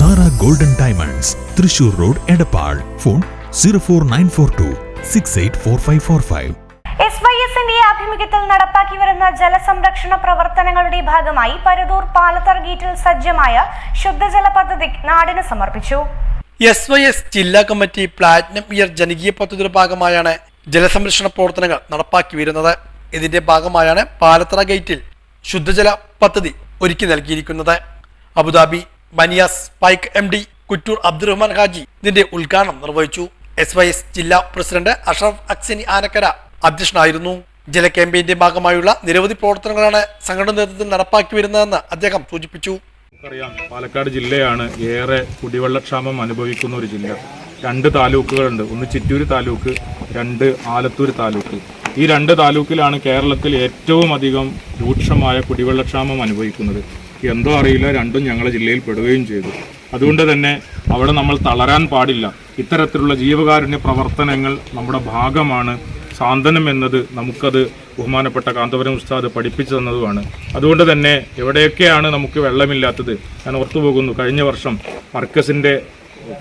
Sara golden diamonds Thrissur road Edappal. Phone zero four nine four two six eight four five four five. S Y എസിന്റെ ആഭിമുഖ്യത്തിൽ നടപ്പാക്കി വരുന്ന ജലസംരക്ഷണ പ്രവർത്തനങ്ങളുടെ ഭാഗമായി പരതൂർ പാലത്തറ ഗേറ്റിൽ സജ്ജമായ ശുദ്ധജല പദ്ധതി നാടിന് സമർപ്പിച്ചു. എസ് വൈ എസ് ജില്ലാ കമ്മിറ്റി പ്ലാറ്റിനം ഇയർ ജനകീയ പദ്ധതിയുടെ ഭാഗമായാണ് ജലസംരക്ഷണ പ്രവർത്തനങ്ങൾ നടപ്പാക്കി വരുന്നത്. ഇതിന്റെ ഭാഗമായാണ് പാലത്തറ ഗേറ്റിൽ ശുദ്ധജല പദ്ധതി ഒരുക്കി നൽകിയിരിക്കുന്നത്. Abu Dhabi Baniyas spike M D Kuttur Abdurahman Haji ഇതിന്റെ ഉദ്ഘാടനം നിർവഹിച്ചു. എസ് വൈ എസ് ജില്ലാ പ്രസിഡന്റ് അഷറഫ് അക്സിനി ആനക്കര അധ്യക്ഷനായിരുന്നു. ജല ക്യാമ്പയിന്റെ ഭാഗമായുള്ള നിരവധി പ്രവർത്തനങ്ങളാണ് സംഘടന നേതൃത്വത്തിൽ നടപ്പാക്കി വരുന്നതെന്ന് അദ്ദേഹം സൂചിപ്പിച്ചു. നമുക്കറിയാം പാലക്കാട് ജില്ലയാണ് ഏറെ കുടിവെള്ളക്ഷാമം അനുഭവിക്കുന്ന ഒരു ജില്ല. രണ്ട് താലൂക്കുകളുണ്ട്. ഒന്ന് ചിറ്റൂർ താലൂക്ക് രണ്ട് ആലത്തൂർ താലൂക്ക്. ഈ രണ്ട് താലൂക്കിലാണ് കേരളത്തിൽ ഏറ്റവും അധികം രൂക്ഷമായ കുടിവെള്ളക്ഷാമം അനുഭവിക്കുന്നത്. എന്തോ അറിയില്ല രണ്ടും ഞങ്ങളുടെ ജില്ലയിൽ പെടുകയും ചെയ്തു. അതുകൊണ്ട് തന്നെ അവിടെ നമ്മൾ തളരാൻ പാടില്ല. ഇത്തരത്തിലുള്ള ജീവകാരുണ്യ പ്രവർത്തനങ്ങൾ നമ്മുടെ ഭാഗമാണ്. സാന്ത്വനം എന്നത് നമുക്കത് ബഹുമാനപ്പെട്ട കാന്തപുരം ഉസ്താദ് പഠിപ്പിച്ചു തന്നതുമാണ്. അതുകൊണ്ട് തന്നെ എവിടെയൊക്കെയാണ് നമുക്ക് വെള്ളമില്ലാത്തത്? ഞാൻ ഓർത്തുപോകുന്നു കഴിഞ്ഞ വർഷം മർക്കസിന്റെ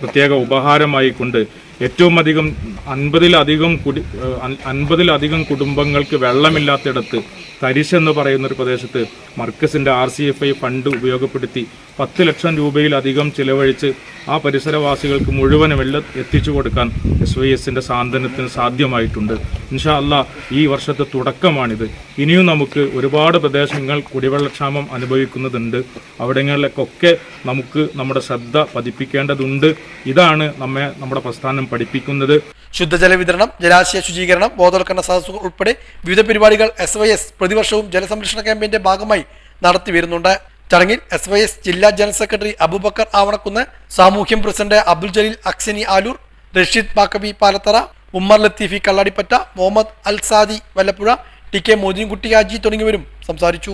പ്രത്യേക ഉപഹാരമായി കൊണ്ട് ഏറ്റവും അധികം അൻപതിലധികം കുടി അൻപതിലധികം കുടുംബങ്ങൾക്ക് വെള്ളമില്ലാത്തിടത്ത് തരിശ് എന്ന് പറയുന്ന ഒരു പ്രദേശത്ത് മർക്കസിന്റെ R C F I fund ഉപയോഗപ്പെടുത്തി പത്ത് ലക്ഷം രൂപയിലധികം ചിലവഴിച്ച് ആ പരിസരവാസികൾക്ക് മുഴുവൻ വെള്ളം എത്തിച്ചു കൊടുക്കാൻ എസ് വൈ എസിന്റെ സാന്ത്വനത്തിന് സാധ്യമായിട്ടുണ്ട്. ഇൻഷാ അല്ലാ ഈ വർഷത്തെ തുടക്കമാണിത്. ഇനിയും നമുക്ക് ഒരുപാട് പ്രദേശങ്ങൾ കുടിവെള്ളക്ഷാമം അനുഭവിക്കുന്നതുണ്ട് അവിടങ്ങളിലേക്കൊക്കെ നമുക്ക് നമ്മുടെ ശ്രദ്ധ പതിപ്പിക്കേണ്ടതുണ്ട്. ഇതാണ് നമ്മെ നമ്മുടെ പ്രസ്ഥാനം പഠിപ്പിക്കുന്നത്. ശുദ്ധജല വിതരണം ജലാശയ ശുചീകരണം ബോധവൽക്കരണ സദസ്സുകൾ ഉൾപ്പെടെ വിവിധ പരിപാടികൾ എസ് വൈ എസ് പ്രതിവർഷവും ജലസംരക്ഷണ ക്യാമ്പയിന്റെ ഭാഗമായി നടത്തി വരുന്നുണ്ട്. ചടങ്ങിൽ എസ് വൈ എസ് ജില്ലാ general secretary Abubakar Avanakkunnu സാമൂഹ്യം president Abdul Jaleel Aksani Aloor Rasheed Pakkabi Palathara Ummer Latheefi Kalladippatta Muhammad Alsadi Vallappuzha T K Moidinkutty Haji തുടങ്ങിയവരും സംസാരിച്ചു.